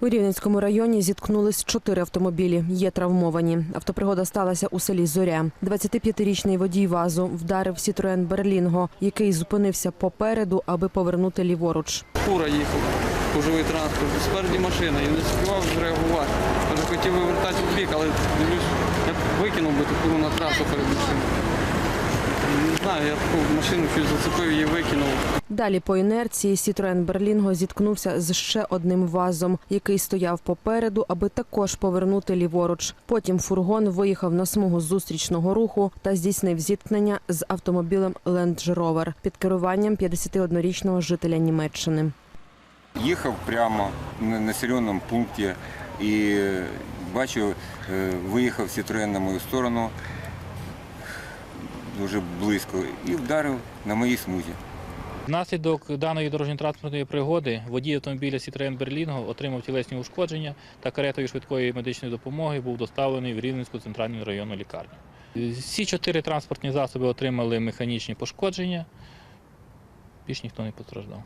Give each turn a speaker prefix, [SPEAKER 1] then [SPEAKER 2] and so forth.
[SPEAKER 1] У Рівненському районі зіткнулись чотири автомобілі. Є травмовані. Автопригода сталася у селі Зоря. 25-річний водій ВАЗу вдарив Сітроен Берлінго, який зупинився попереду, аби повернути ліворуч.
[SPEAKER 2] Фура їхав, поживий транспорт, спереді машина і не співав зреагувати. Каже, хотів вивертати в бік, але дивлюсь, я викинув би ту фуру на трасу перед машиною. Знаю, я таку машину щось зацепив її викинув.
[SPEAKER 1] Далі по інерції Сітроен Берлінго зіткнувся з ще одним вазом, який стояв попереду, аби також повернути ліворуч. Потім фургон виїхав на смугу зустрічного руху та здійснив зіткнення з автомобілем Land Rover під керуванням 51-річного жителя Німеччини.
[SPEAKER 3] Їхав прямо на населеному пункті і бачу, е, виїхав Citroen на мою сторону дуже близько і вдарив на моїй смузі.
[SPEAKER 4] Внаслідок даної дорожньо-транспортної пригоди водій автомобіля Citroen Berlingo отримав тілесні ушкодження та каретою швидкої медичної допомоги був доставлений в Рівненську центральну районну лікарню. Всі чотири транспортні засоби отримали механічні пошкодження. Більш ніхто не постраждав.